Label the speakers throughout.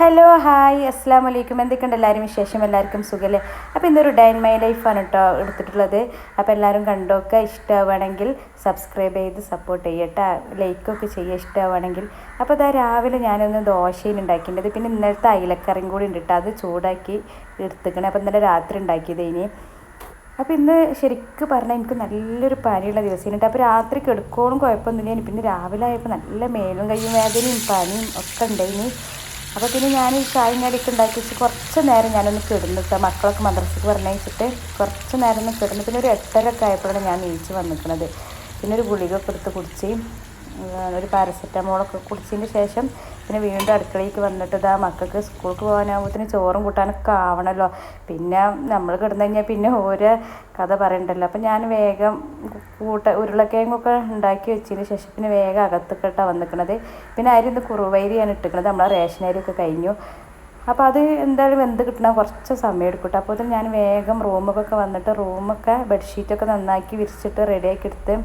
Speaker 1: Hello hi അസ്സാം വലൈക്കും എന്തൊക്കെയുണ്ട് എല്ലാവരും വിശേഷം? എല്ലാവർക്കും സുഖമല്ലേ അപ്പോൾ ഇന്നൊരു ഡേ ഇൻ മൈ ലൈഫാണ് കേട്ടോ എടുത്തിട്ടുള്ളത്. അപ്പോൾ എല്ലാവരും കണ്ടൊക്കെ ഇഷ്ടമാവുകയാണെങ്കിൽ സബ്സ്ക്രൈബ് ചെയ്ത് സപ്പോർട്ട് ചെയ്യട്ടെ. ലൈക്കൊക്കെ ചെയ്യുക ഇഷ്ടമാവുകയാണെങ്കിൽ അപ്പോൾ അതാ രാവിലെ ഞാനൊന്ന് ദോശയിൽ ഉണ്ടാക്കിയിട്ടുണ്ട് പിന്നെ ഇന്നലത്തെ അയിലക്കറിയും കൂടി ഉണ്ട് കേട്ടോ അത് ചൂടാക്കി എടുത്തുക്കണേ. അപ്പോൾ ഇന്നലെ രാത്രി ഉണ്ടാക്കിയത് ഇനി. അപ്പോൾ ഇന്ന് ശരിക്കും പറഞ്ഞാൽ എനിക്ക് നല്ലൊരു പനിയുള്ള ദിവസമായിട്ട് അപ്പോൾ രാത്രി കിടക്കോളും കുഴപ്പമൊന്നുമില്ല പിന്നെ രാവിലെ ആയപ്പോൾ നല്ല മേലും കയ്യും വേദനയും പനിയും ഒക്കെ ഉണ്ടായിനി അപ്പോൾ പിന്നെ ഞാൻ ഈ ചായയും കടിയൊക്കെ ഉണ്ടാക്കി വെച്ച് കുറച്ച് നേരം ഞാനൊന്ന് കിടന്നിട്ട് മക്കളൊക്കെ മദ്രസക്ക് പറഞ്ഞയച്ചിട്ട് കുറച്ച് നേരം ഒന്ന് കിടന്നു പിന്നെ ഒരു എട്ടരൊക്കെ ആയപ്പോഴാണ് ഞാൻ നീച്ച് വന്നിരിക്കുന്നത് പിന്നെ ഒരു ഗുളികയൊക്കെ എടുത്ത് കുടിച്ച് ഒരു പാരസെറ്റമോളൊക്കെ കുടിച്ചതിന് ശേഷം പിന്നെ വീണ്ടും അടുക്കളയിൽ വന്നിട്ട് ഇതാ മക്കൾക്ക് സ്കൂൾക്ക് പോകാനാകുമ്പോഴത്തേന് ചോറും കൂട്ടാനൊക്കെ ആവണമല്ലോ പിന്നെ നമ്മൾ കിടന്നു കഴിഞ്ഞാൽ പിന്നെ ഓരോ കഥ പറയണ്ടല്ലോ. അപ്പം ഞാൻ വേഗം കൂട്ട ഉരുളക്കിഴങ്ങൊക്കെ ഉണ്ടാക്കി വെച്ചതിന് ശേഷം പിന്നെ വേഗം അകത്തൊക്കെട്ടാണ് വന്നിക്കണത്. പിന്നെ അരി ഇന്ന് കുറുവൈരിയാണ് ഇട്ടിക്കണത്. നമ്മളെ റേഷൻ അരിയൊക്കെ കഴിഞ്ഞു. അപ്പോൾ അത് എന്തായാലും വെന്ത് കിട്ടണം. കുറച്ച് സമയം എടുക്കട്ടെ. അപ്പോൾ ഞാൻ വേഗം റൂമൊക്കെ വന്നിട്ട് റൂമൊക്കെ ബെഡ്ഷീറ്റൊക്കെ നന്നാക്കി വിരിച്ചിട്ട് റെഡിയാക്കി എടുത്ത്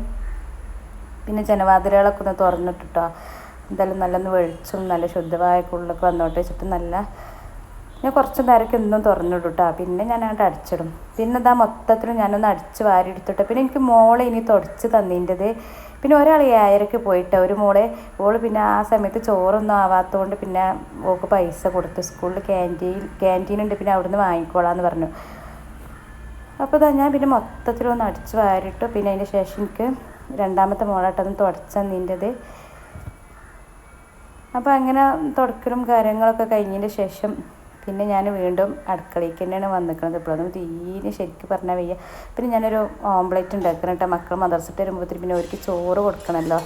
Speaker 1: പിന്നെ ജനവാതിലുകളൊക്കെ ഒന്ന് തുറന്നിട്ടിട്ടോ. എന്തായാലും നല്ലൊന്ന് വെളിച്ചും നല്ല ശുദ്ധമായ ഉള്ളൊക്കെ വന്നോട്ട് വെച്ചിട്ട് നല്ല ഞാൻ കുറച്ച് നേരമൊക്കെ എന്നും തുറന്നിടും കേട്ടോ പിന്നെ ഞാൻ അങ്ങോട്ട് അടിച്ചിടും. പിന്നെ ഇതാ മൊത്തത്തിൽ ഞാനൊന്ന് അടിച്ച് വാരി എടുത്തിട്ട് പിന്നെ എനിക്ക് മോളെ ഇനി തുടച്ച് തന്നിന്റെത്. പിന്നെ ഒരാൾ ഏഴരക്ക് പോയിട്ട് ഒരു മോളെ ഓൾ പിന്നെ ആ സമയത്ത് ചോറൊന്നും ആവാത്തതുകൊണ്ട് പിന്നെ ഓക്ക് പൈസ കൊടുത്തു സ്കൂളിൽ ക്യാന്റീൻ ക്യാന്റീൻ ഉണ്ട് പിന്നെ അവിടുന്ന് വാങ്ങിക്കോളാന്ന് പറഞ്ഞു. അപ്പോൾ ഇതാ ഞാൻ പിന്നെ മൊത്തത്തിലൊന്ന് അടിച്ച് വാരിട്ടു പിന്നെ അതിന് ശേഷം എനിക്ക് രണ്ടാമത്തെ മോളായിട്ടൊന്ന് തുടച്ചതിന്റെത് അപ്പോൾ അങ്ങനെ തുടക്കലും കാര്യങ്ങളൊക്കെ കഴിഞ്ഞതിന് ശേഷം പിന്നെ ഞാൻ വീണ്ടും അടുക്കളയ്ക്ക് തന്നെയാണ് വന്നിരിക്കുന്നത് ഇപ്പോഴും തീരെ ശരിക്കും പറഞ്ഞാൽ വയ്യ. പിന്നെ ഞാനൊരു ഓംപ്ലേറ്റ് ഉണ്ടാക്കണം കേട്ടോ മക്കൾ മദർസിട്ട് വരുമ്പോഴത്തേക്ക് പിന്നെ അവർക്ക് ചോറ് കൊടുക്കണമല്ലോ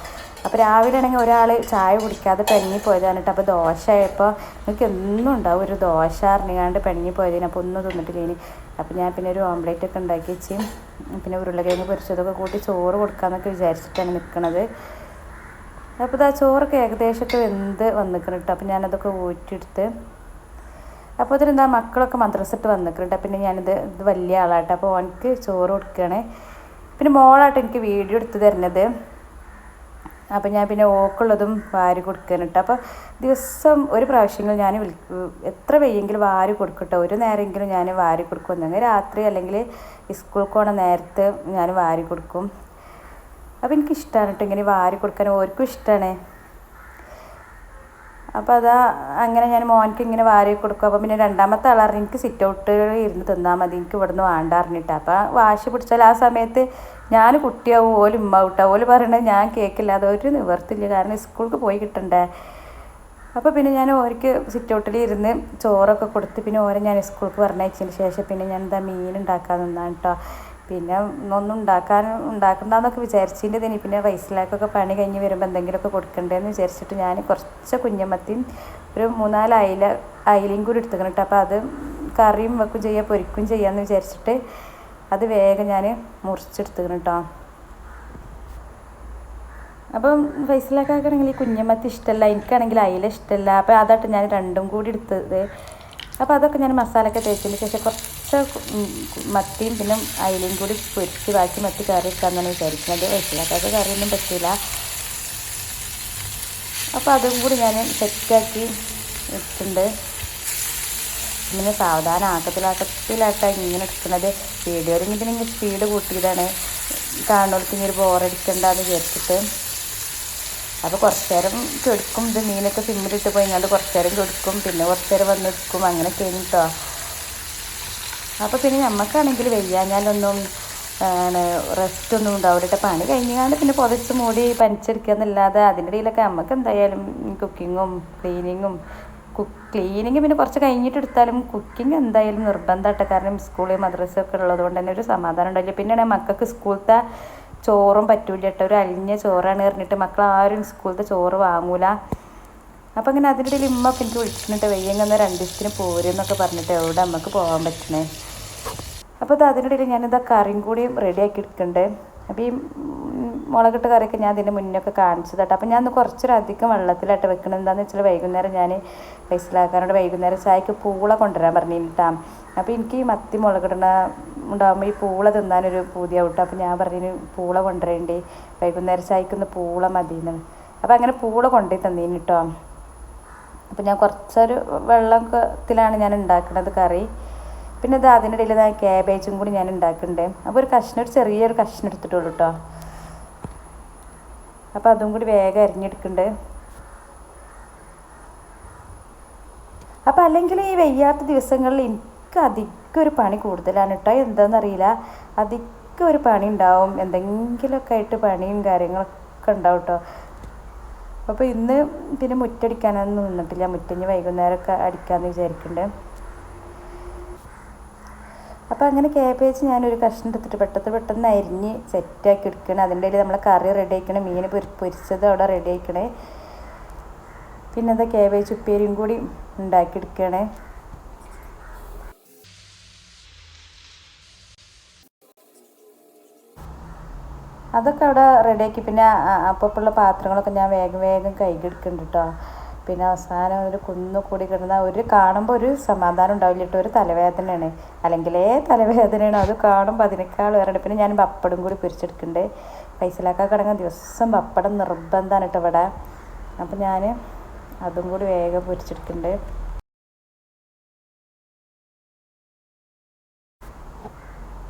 Speaker 1: അപ്പോൾ രാവിലെ ആണെങ്കിൽ ഒരാൾ ചായ കുടിക്കാതെ പെണ്ണി പോയതാണ് കേട്ടോ അപ്പോൾ ദോശ ആയപ്പോൾ നിങ്ങൾക്ക് എന്നും ഉണ്ടാവും ഒരു ദോശ അറിഞ്ഞാണ്ട് പെണ്ണി പോയതിന്. അപ്പോൾ ഒന്നും തിന്നിട്ടില്ല ഇനി അപ്പോൾ ഞാൻ പിന്നെ ഒരു ഓംപ്ലേറ്റ് ഒക്കെ ഉണ്ടാക്കി വെച്ച് പിന്നെ ഉരുളക്കിഴങ്ങ് പൊരിച്ചതൊക്കെ കൂട്ടി ചോറ് കൊടുക്കാമെന്നൊക്കെ വിചാരിച്ചിട്ടാണ് നിൽക്കുന്നത് അപ്പോൾ ആ ചോറൊക്കെ ഏകദേശമൊക്കെ വെന്ത് വന്നിക്കണം കേട്ടോ അപ്പോൾ ഞാനതൊക്കെ ഊറ്റിയെടുത്ത് അപ്പോൾ എന്താ മക്കളൊക്കെ മദ്രസിട്ട് വന്നിട്ടുണ്ട് പിന്നെ ഞാനിത് ഇത് വലിയ ആളാട്ടോ. അപ്പോൾ ഓനക്ക് ചോറ് കൊടുക്കുകയാണ് പിന്നെ മോളായിട്ട് എനിക്ക് വീഡിയോ എടുത്ത് തരുന്നത്. അപ്പോൾ ഞാൻ പിന്നെ ഓക്കുള്ളതും വാരി കൊടുക്കാൻ അപ്പോൾ ദിവസം ഒരു പ്രാവശ്യങ്ങൾ ഞാൻ വിളി എത്ര വെയ്യെങ്കിലും വാരി കൊടുക്കട്ടോ. ഒരു നേരമെങ്കിലും ഞാൻ വാരി കൊടുക്കും. ഒന്നെങ്കിൽ രാത്രി അല്ലെങ്കിൽ സ്കൂൾ പോണ നേരത്ത് ഞാൻ വാരി കൊടുക്കും. അപ്പോൾ എനിക്കിഷ്ടമാണ് കേട്ടോ ഇങ്ങനെ വാരി കൊടുക്കാൻ. ഓർക്കും ഇഷ്ടമാണ് അപ്പോൾ അതാ അങ്ങനെ ഞാൻ മോനക്ക് ഇങ്ങനെ വാരി കൊടുക്കും. അപ്പോൾ പിന്നെ രണ്ടാമത്തെ ആളറിഞ്ഞ് എനിക്ക് സിറ്റ് ഔട്ട് ഇരുന്ന് തിന്നാൽ മതി. എനിക്ക് ഇവിടുന്ന് വേണ്ട അറിഞ്ഞിട്ട് അപ്പോൾ വാശി പിടിച്ചാൽ ആ സമയത്ത് ഞാൻ കുട്ടിയാവും ഓൽ ഉമ്മ ഓൽ പറയണത് ഞാൻ കേൾക്കില്ല അതൊരു ഒരു നിവർത്തില്ല. കാരണം സ്കൂൾക്ക് പോയി കിട്ടണ്ടേ. അപ്പോൾ പിന്നെ ഞാൻ ഓർക്ക് സിറ്റ് ഔട്ടിൽ ഇരുന്ന് ചോറൊക്കെ കൊടുത്ത് പിന്നെ ഓരെ ഞാൻ സ്കൂൾക്ക് പറഞ്ഞയച്ചതിന് ശേഷം പിന്നെ ഞാൻ എന്താ മീൻ ഉണ്ടാക്കാൻ നിന്നാണ് കേട്ടോ പിന്നെ ഒന്നും ഉണ്ടാക്കാൻ ഉണ്ടാക്കണ്ടെന്നൊക്കെ വിചാരിച്ചതിന്റെ പിന്നെ വയസ്സിലേക്കൊക്കെ പണി കഴിഞ്ഞ് വരുമ്പോൾ എന്തെങ്കിലുമൊക്കെ കൊടുക്കണ്ടേന്ന് വിചാരിച്ചിട്ട് ഞാൻ കുറച്ച് കുഞ്ഞമ്മത്തിയും ഒരു മൂന്നാൽ അയില അയിലയും കൂടി എടുത്തുക്കണം കേട്ടോ. അപ്പോൾ അത് കറിയും വെക്കും ചെയ്യുക പൊരിക്കും ചെയ്യാമെന്ന് വിചാരിച്ചിട്ട് അത് വേഗം ഞാൻ മുറിച്ചെടുത്തുക്കണം കേട്ടോ. അപ്പം ഫൈസലാക്കാണെങ്കിൽ ഈ കുഞ്ഞമ്മത്തി ഇഷ്ടമല്ല എനിക്കാണെങ്കിൽ അയില ഇഷ്ടമല്ല അപ്പോൾ അതായിട്ട് ഞാൻ രണ്ടും കൂടി എടുത്തത്. അപ്പോൾ അതൊക്കെ ഞാൻ മസാലയൊക്കെ തേച്ചതിന് ശേഷം കുറച്ച് മത്തിയും പിന്നെ അയിലയും കൂടി പൊരിച്ച് ബാക്കി മത്തി കറി വെക്കാമെന്നാണ് വിചാരിക്കുന്നത്. വയസ്സിലാക്കാത്ത കറിയൊന്നും പറ്റില്ല അപ്പോൾ അതും കൂടി ഞാൻ സെറ്റാക്കി വെച്ചിട്ടുണ്ട്. ഇങ്ങനെ സാവധാനം ആക്കത്തിലാക്കത്തിലായിട്ടാണ് ഇങ്ങനെ എടുക്കുന്നത്. വീഡിയോയിൽ ഇങ്ങനെ ഇങ്ങനെ സ്പീഡ് കൂട്ടിയതാണ്. കാണുന്നവർക്ക് ഇങ്ങനെ ബോറടിക്കണ്ടെന്ന് വിചാരിച്ചിട്ട്. അപ്പോൾ കുറച്ച് നേരം കെടുക്കും. ഇത് മീനൊക്കെ സിമ്മിലിട്ട് പോയി ഇങ്ങോട്ട് കുറച്ച് നേരം കെടുക്കും. പിന്നെ കുറച്ച് നേരം വന്ന് എടുക്കും. അങ്ങനെ കഴിഞ്ഞിട്ടോ അപ്പോൾ പിന്നെ നമുക്കാണെങ്കിൽ ആണ് റെസ്റ്റ് ഒന്നും ഉണ്ടാവില്ല പണി കഴിഞ്ഞാണ്ട് പിന്നെ പുതച്ച് മൂടി പനിച്ചെടുക്കുക എന്നല്ലാതെ അതിന്റെ ഇടയിലൊക്കെ നമുക്ക് എന്തായാലും കുക്കിങ്ങും ക്ലീനിങ്ങും ക്ലീനിങ് പിന്നെ കുറച്ച് കഴിഞ്ഞിട്ട് എടുത്താലും കുക്കിംഗ് എന്തായാലും നിർബന്ധമായിട്ട് കാരണം സ്കൂളിൽ മദ്രസയൊക്കെ ഉള്ളത് കൊണ്ട് തന്നെ ഒരു സമാധാനം ഉണ്ടായില്ല പിന്നെയാണ് മക്കൾക്ക് സ്കൂളത്തെ ചോറും പറ്റൂല കേട്ടോ ഒരു അലിഞ്ഞ ചോറാണ് പറഞ്ഞിട്ട് മക്കൾ ആരും സ്കൂളത്തെ ചോറ് വാങ്ങൂല. അപ്പം അങ്ങനെ അതിന്റെ ഇടയിൽ ഇമ്മ എനിക്ക് വിളിച്ചിട്ട് വെയ്യങ്ങന്ന് രണ്ട് ദിവസത്തിന് പോരെന്നൊക്കെ പറഞ്ഞിട്ട് എവിടെ നമുക്ക് പോകാൻ പറ്റണേ. അപ്പോൾ അത് അതിനിടയിൽ ഞാനിതാ കറിയും കൂടി റെഡിയാക്കി എടുക്കണ്ടേ. അപ്പോൾ ഈ മുളകിട്ട് കറിയൊക്കെ ഞാൻ അതിന്റെ മുന്നൊക്കെ കാണിച്ചതാട്ടോ അപ്പോൾ ഞാൻ കുറച്ചൊരധികം വെള്ളത്തിലായിട്ട് വെക്കണം എന്താണെന്ന് വെച്ചാൽ വൈകുന്നേരം ഞാൻ പൈസലാക്കാനോട് വൈകുന്നേരം ചായക്ക് പൂള കൊണ്ടുവരാൻ പറഞ്ഞിട്ടാ അപ്പോൾ എനിക്ക് ഈ മത്തി മുളകിടണ ഉണ്ടാകുമ്പോൾ ഈ പൂള തിന്നാനൊരു പൂതിയാവട്ടെ അപ്പോൾ ഞാൻ പറഞ്ഞു പൂള കൊണ്ടുവരേണ്ടി? വൈകുന്നേരം ചായക്കൊന്ന് പൂള മതിയെന്ന് അപ്പോൾ അങ്ങനെ പൂള കൊണ്ടുപോയി തന്നീന് കേട്ടോ അപ്പോൾ ഞാൻ കുറച്ചൊരു വെള്ളത്തിലാണ് ഞാൻ ഉണ്ടാക്കുന്നത് കറി. പിന്നെ ഇത് അതിനിടയിൽ ഞാൻ ക്യാബേജും കൂടി ഞാൻ ഉണ്ടാക്കുന്നുണ്ട്. അപ്പോൾ ഒരു കഷ്ണം ഒരു ചെറിയൊരു കഷ്ണം എടുത്തിട്ടുള്ളൂ കേട്ടോ അപ്പോൾ അതും കൂടി വേഗം അരിഞ്ഞെടുക്കുന്നുണ്ട്. അപ്പോൾ അല്ലെങ്കിൽ ഈ വെയ്യാത്ത ദിവസങ്ങളിൽ എനിക്ക് അധികം ഒരു പണി കൂടുതലാണ് കേട്ടോ എന്താണെന്നറിയില്ല. അധികം ഒരു പണി ഉണ്ടാവും. എന്തെങ്കിലുമൊക്കെ ആയിട്ട് പണിയും കാര്യങ്ങളൊക്കെ ഉണ്ടാവും കേട്ടോ അപ്പോൾ ഇന്ന് പിന്നെ മുറ്റടിക്കാനൊന്നും നിന്നിട്ടില്ല. മുറ്റഞ്ഞ് വൈകുന്നേരമൊക്കെ അടിക്കാമെന്ന് വിചാരിക്കുന്നുണ്ട്. അപ്പോൾ അങ്ങനെ ക്യാബേജ് ഞാനൊരു കഷ്ണം എടുത്തിട്ട് പെട്ടെന്ന് പെട്ടെന്ന് അരിഞ്ഞ് സെറ്റാക്കി എടുക്കണം. അതിന്റെ ഇടയിൽ നമ്മൾ കറി റെഡി ആക്കണം മീൻ പൊരിച്ചത് അവിടെ റെഡി ആക്കണേ. പിന്നെ എന്താ ക്യാബേജ് ഉപ്പേരിയും കൂടി ഉണ്ടാക്കിയെടുക്കണേ അതൊക്കെ അവിടെ റെഡിയാക്കി പിന്നെ അപ്പപ്പുള്ള പാത്രങ്ങളൊക്കെ ഞാൻ വേഗം വേഗം കൈകെടുക്കുന്നുണ്ട് കേട്ടോ പിന്നെ അവസാനം ഒരു കുന്നു കൂടി കിടന്ന ഒരു കാണുമ്പോൾ ഒരു സമാധാനം ഉണ്ടാവില്ല കേട്ടോ. ഒരു തലവേദനയാണ്. അല്ലെങ്കിലേ തലവേദനയാണ്. അത് കാണുമ്പോൾ അതിനേക്കാൾ വേറെ പിന്നെ ഞാൻ പപ്പടം കൂടി പൊരിച്ചെടുക്കുന്നുണ്ട് പൈസലാക്കാൻ കിടങ്ങാൻ ദിവസം പപ്പടം നിർബന്ധമാണ് കേട്ടോ ഇവിടെ. അപ്പം ഞാൻ അതും കൂടി വേഗം പൊരിച്ചെടുക്കുന്നുണ്ട്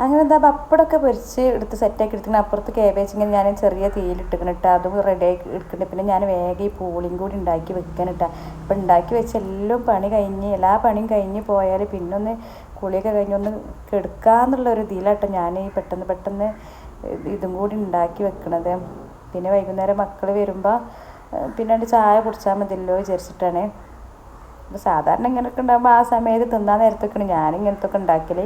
Speaker 1: അങ്ങനെ എന്താ പപ്പടമൊക്കെ പൊരിച്ച് എടുത്ത് സെറ്റാക്കി എടുത്തിങ്ങനെ അപ്പുറത്ത് കേബേജ് ഇങ്ങനെ ഞാൻ ചെറിയ തീയിലിട്ടിക്കണം ഇട്ടാ അതും ആക്കി എടുക്കുന്നുണ്ട് പിന്നെ ഞാൻ വേഗം ഈ പൂളിയും കൂടി ഉണ്ടാക്കി വെക്കാനിട്ട അപ്പം ഉണ്ടാക്കി വെച്ച് എല്ലാം പണി കഴിഞ്ഞ് എല്ലാ പണിയും കഴിഞ്ഞ് പോയാൽ പിന്നെ ഒന്ന് കുളിയൊക്കെ കഴിഞ്ഞ് ഒന്ന് കെടുക്കാന്നുള്ള ഒരു ഇതിലാട്ടോ ഞാൻ ഈ പെട്ടെന്ന് പെട്ടെന്ന് ഇതും കൂടി ഉണ്ടാക്കി വെക്കണത്. പിന്നെ വൈകുന്നേരം മക്കൾ വരുമ്പോൾ പിന്നെ ചായ കുടിച്ചാൽ മതിയല്ലോ വിചാരിച്ചിട്ടാണ്. അപ്പോൾ സാധാരണ ഇങ്ങനെയൊക്കെ ഉണ്ടാകുമ്പോൾ ആ സമയത്ത് തിന്നാൻ നേരത്തൊക്കെയാണ് ഞാൻ ഉണ്ടാക്കൽ.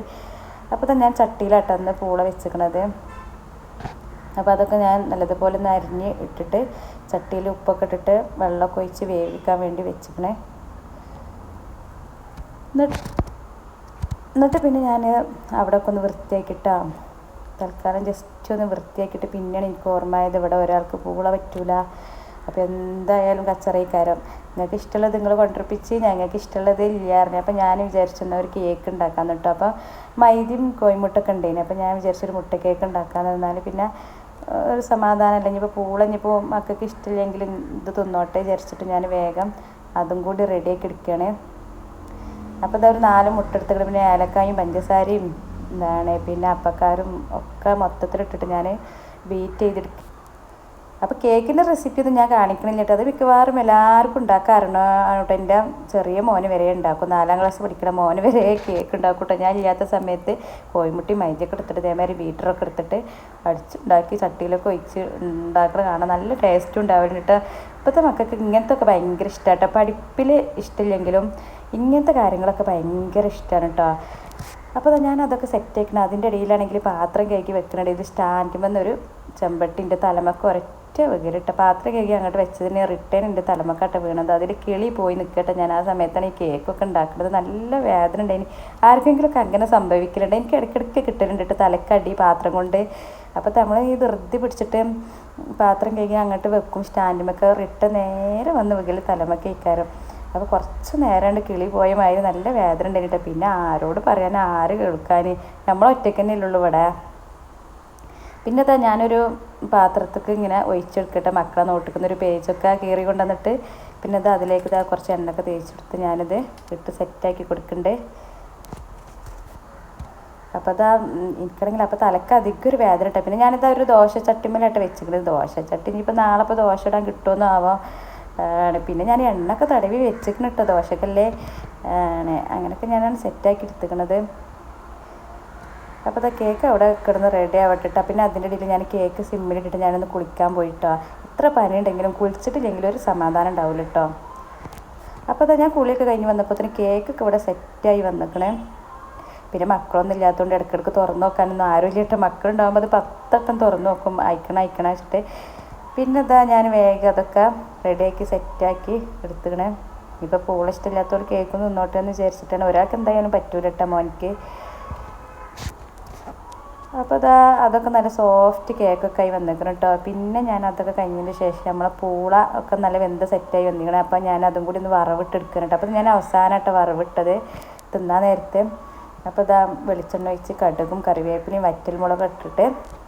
Speaker 1: അപ്പോൾ തന്നെ ഞാൻ ചട്ടിയിലാട്ടന്ന് പൂള വെച്ചിരിക്കണത്. അപ്പോൾ അതൊക്കെ ഞാൻ നല്ലതുപോലെ ഒന്ന് അരിഞ്ഞ് ഇട്ടിട്ട് ചട്ടിയിൽ ഉപ്പൊക്കെ ഇട്ടിട്ട് വെള്ളമൊക്കെ ഒഴിച്ച് വേവിക്കാൻ വേണ്ടി വെച്ചിക്കണേ എന്നിട്ട് പിന്നെ ഞാൻ അവിടെ ഒക്കെ ഒന്ന് വൃത്തിയാക്കിയിട്ടാ തൽക്കാലം ജസ്റ്റ് ഒന്ന് വൃത്തിയാക്കിയിട്ട് പിന്നെയാണ് എനിക്ക് ഓർമ്മയായത് ഇവിടെ ഒരാൾക്ക് പൂള പറ്റൂല. അപ്പോൾ എന്തായാലും കച്ചറയിക്കാരം നിങ്ങൾക്ക് ഇഷ്ടമുള്ളത് നിങ്ങൾ കൊണ്ടിരിപ്പിച്ച് ഞങ്ങൾക്ക് ഇഷ്ടമുള്ളത് ഇല്ലായിരുന്നു അപ്പോൾ ഞാൻ വിചാരിച്ചെന്നാൽ ഒരു കേക്ക് ഉണ്ടാക്കാൻ കേട്ടോ അപ്പോൾ മൈദയും കോയിമുട്ടൊക്കെ ഉണ്ടായിന് അപ്പോൾ ഞാൻ വിചാരിച്ചൊരു മുട്ട കേക്ക് ഉണ്ടാക്കാൻ എന്നാൽ പിന്നെ ഒരു സമാധാനം അല്ലെങ്കിൽ ഇപ്പോൾ പൂളഞ്ഞിപ്പോൾ ഇനിയിപ്പോൾ മക്കൾക്ക് ഇഷ്ടമില്ലെങ്കിൽ ഇത് തിന്നോട്ടെ വിചാരിച്ചിട്ട് ഞാൻ വേഗം അതും കൂടി റെഡിയാക്കി എടുക്കുകയാണ്. അപ്പോൾ ഇതൊരു നാല് മുട്ട എടുത്തിട്ട് പിന്നെ ഏലക്കായും പഞ്ചസാരയും എന്താണ് പിന്നെ അപ്പക്കാരും ഒക്കെ മൊത്തത്തിലിട്ടിട്ട് ഞാൻ ബീറ്റ് ചെയ്തെടുക്കും അപ്പോൾ കേക്കിന്റെ റെസിപ്പി ഒന്നും ഞാൻ കാണിക്കണില്ല കേട്ടോ അത് മിക്കവാറും എല്ലാവർക്കും ഉണ്ടാക്കാറുണ്ട്. കേട്ടോ എന്റെ ചെറിയ മോന് വരെ ഉണ്ടാക്കും. നാലാം ക്ലാസ് പഠിക്കുന്ന മോന് വരെ കേക്ക് ഉണ്ടാക്കും ഞാൻ ഇല്ലാത്ത സമയത്ത് കോഴിമുട്ടി മൈദയൊക്കെ എടുത്തിട്ട് ഇതേമാതിരി ബീറ്ററൊക്കെ എടുത്തിട്ട് അടിച്ചുണ്ടാക്കി ചട്ടിയിലൊക്കെ ഒഴിച്ച് ഉണ്ടാക്കുന്നത് കാണാൻ നല്ല ടേസ്റ്റും ഉണ്ടാവും കേട്ടോ ഇപ്പോഴത്തെ മക്കൾക്ക് ഇങ്ങനത്തെ ഒക്കെ ഭയങ്കര ഇഷ്ടമാണ് പഠിപ്പിൽ ഇഷ്ടമില്ലെങ്കിലും ഇങ്ങനത്തെ കാര്യങ്ങളൊക്കെ ഭയങ്കര ഇഷ്ടമാണ് കേട്ടോ അപ്പോൾ ഞാൻ അതൊക്കെ സെറ്റ് ആക്കണം. അതിന്റെ ഇടയിലാണെങ്കിൽ പാത്രം കഴുകി ഇടയിൽ ഇത് സ്റ്റാൻഡുമെന്നൊരു ചെമ്പട്ടിന്റെ തലമൊക്കെ ഒരൊറ്റ വകയിലിട്ട പാത്രം കേക്ക് അങ്ങോട്ട് വെച്ചതിന് റിട്ടേൺ ഉണ്ട് തലമക്കാട്ട വീണത്. അതിൽ കിളി പോയി നിൽക്കട്ടെ ഞാൻ ആ സമയത്താണ് ഈ കേക്കൊക്കെ ഉണ്ടാക്കുന്നത്. നല്ല വേദന ഉണ്ടായിന് ആർക്കെങ്കിലുമൊക്കെ അങ്ങനെ സംഭവിക്കലുണ്ട്. എനിക്ക് ഇടയ്ക്കിടയ്ക്ക് കിട്ടലുണ്ട് കേട്ടോ തലക്കടി പാത്രം കൊണ്ട്. അപ്പോൾ നമ്മൾ ഈ ധൃതി പിടിച്ചിട്ട് പാത്രം കേക്ക് അങ്ങോട്ട് വെക്കും. സ്റ്റാൻഡുമൊക്കെ റിട്ട നേരെ വന്ന് വകയിൽ തലമൊക്കെ കേൾക്കാറും അപ്പോൾ കുറച്ച് നേരമുണ്ട് കിളി പോയ മാതിരി നല്ല വേദന ഉണ്ടായിട്ട് പിന്നെ ആരോട് പറയാൻ? ആര് കേൾക്കാൻ തന്നെ ഉള്ളൂ ഇവിടെ. പിന്നെ ഞാനൊരു പാത്രത്തേക്ക് ഇങ്ങനെ ഒഴിച്ചെടുക്കട്ടെ. മക്കളെ നോട്ടിക്കുന്ന ഒരു പേജൊക്കെ കീറി കൊണ്ടുവന്നിട്ട് പിന്നെ അത് അതിലേക്ക് ഇതാ കുറച്ച് എണ്ണയൊക്കെ തേച്ചെടുത്ത് ഞാനിത് ഇട്ട് സെറ്റാക്കി കൊടുക്കണ്ടേ. അപ്പോൾ അതാ എനിക്കാണെങ്കിൽ അപ്പോൾ തലക്ക് അധികം ഒരു വേദന ഇട്ടാൽ പിന്നെ ഞാനിത് ഒരു ദോശ ചട്ടിമേലായിട്ട് വെച്ചിരിക്കുന്നത് ദോശ ചട്ടി ഇനിയിപ്പോൾ നാളെ ഇപ്പോൾ ദോശ ഇടാൻ കിട്ടുമെന്നോ ആവാം. ആണ്. പിന്നെ ഞാൻ എണ്ണയൊക്കെ തടവി വെച്ചിരിക്കണം കേട്ടോ ദോശക്കല്ലേ. ആണ്. അങ്ങനെയൊക്കെ ഞാനാണ് സെറ്റാക്കി എടുത്തിക്കണത്. അപ്പോൾ അത് കേക്ക് അവിടെ കിടന്ന് റെഡി ആവട്ടെ കേട്ടോ പിന്നെ അതിന്റെ ഇടയിൽ ഞാൻ കേക്ക് സിമ്മിലിട്ടിട്ട് ഞാനൊന്ന് കുളിക്കാൻ പോയിട്ടോ. ഇത്ര പനി ഉണ്ടെങ്കിലും കുളിച്ചിട്ടില്ലെങ്കിലും ഒരു സമാധാനം ഉണ്ടാവില്ല കേട്ടോ അപ്പോൾ അതാ ഞാൻ കുളിയൊക്കെ കഴിഞ്ഞ് വന്നപ്പോൾ തന്നെ കേക്കൊക്കെ ഇവിടെ സെറ്റായി വന്നിക്കണേ. പിന്നെ മക്കളൊന്നും ഇല്ലാത്തതുകൊണ്ട് ഇടയ്ക്കിടയ്ക്ക് തുറന്നു നോക്കാനൊന്നും ആരുമില്ല കേട്ടോ മക്കളുണ്ടാകുമ്പോൾ അത് പത്തട്ടം തുറന്നു നോക്കും. അയക്കണം അയക്കണം വെച്ചിട്ട്. പിന്നെ ഇതാ ഞാൻ വേഗം അതൊക്കെ റെഡിയാക്കി സെറ്റാക്കി എടുത്തുക്കണേ. ഇപ്പോൾ പോളിഷ്ടില്ലാത്തവർ കേക്കൊന്നും കേക്ക് നിന്നോട്ടെ എന്ന് വിചാരിച്ചിട്ടാണ്. ഒരാൾക്ക് എന്തായാലും പറ്റൂല കേട്ടോ മോനിക്ക് അപ്പോൾ ഇതാ അതൊക്കെ നല്ല സോഫ്റ്റ് കേക്കൊക്കെ ആയി വന്നേക്കണം കേട്ടോ പിന്നെ ഞാൻ അതൊക്കെ കഴിഞ്ഞതിന് ശേഷം നമ്മളെ പൂള ഒക്കെ നല്ല വെന്ത സെറ്റായി വന്നിരിക്കണം അപ്പോൾ ഞാൻ അതും കൂടി ഒന്ന് വറവിട്ടെടുക്കണം കേട്ടോ അപ്പോൾ ഞാൻ അവസാനമായിട്ട് വറവിട്ടത്. തിന്നാൻ നേരത്തെ അപ്പോൾ ഇതാ വെളിച്ചെണ്ണ ഒഴിച്ച് കടുകും കറിവേപ്പിലയും വറ്റൽമുളകും ഇട്ടിട്ട്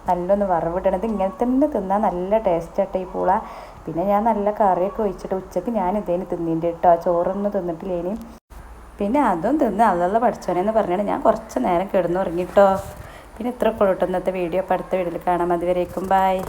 Speaker 1: നല്ലൊന്ന് വറവിടണത് ഇങ്ങനെ തന്നെ തിന്നാൽ നല്ല ടേസ്റ്റ് ആട്ടെ ഈ പൂള. പിന്നെ ഞാൻ നല്ല കറിയൊക്കെ ഒഴിച്ചിട്ട് ഉച്ചയ്ക്ക് ഞാൻ ഇതേന് തിന്നിന്റെ കേട്ടോ ചോറൊന്നും തിന്നിട്ടില്ലേനി. പിന്നെ അതും തിന്ന് അതെല്ലാം പഠിച്ചോനെന്ന് പറഞ്ഞാണ് ഞാൻ കുറച്ച് നേരം കിടന്നുറങ്ങിട്ടോ പിന്നെ ഇത്ര കൊള്ളട്ടെ ഇന്നത്തെ വീഡിയോ. അടുത്ത വീഡിയോയിൽ കാണാം. അതുവരേക്കും ബായ്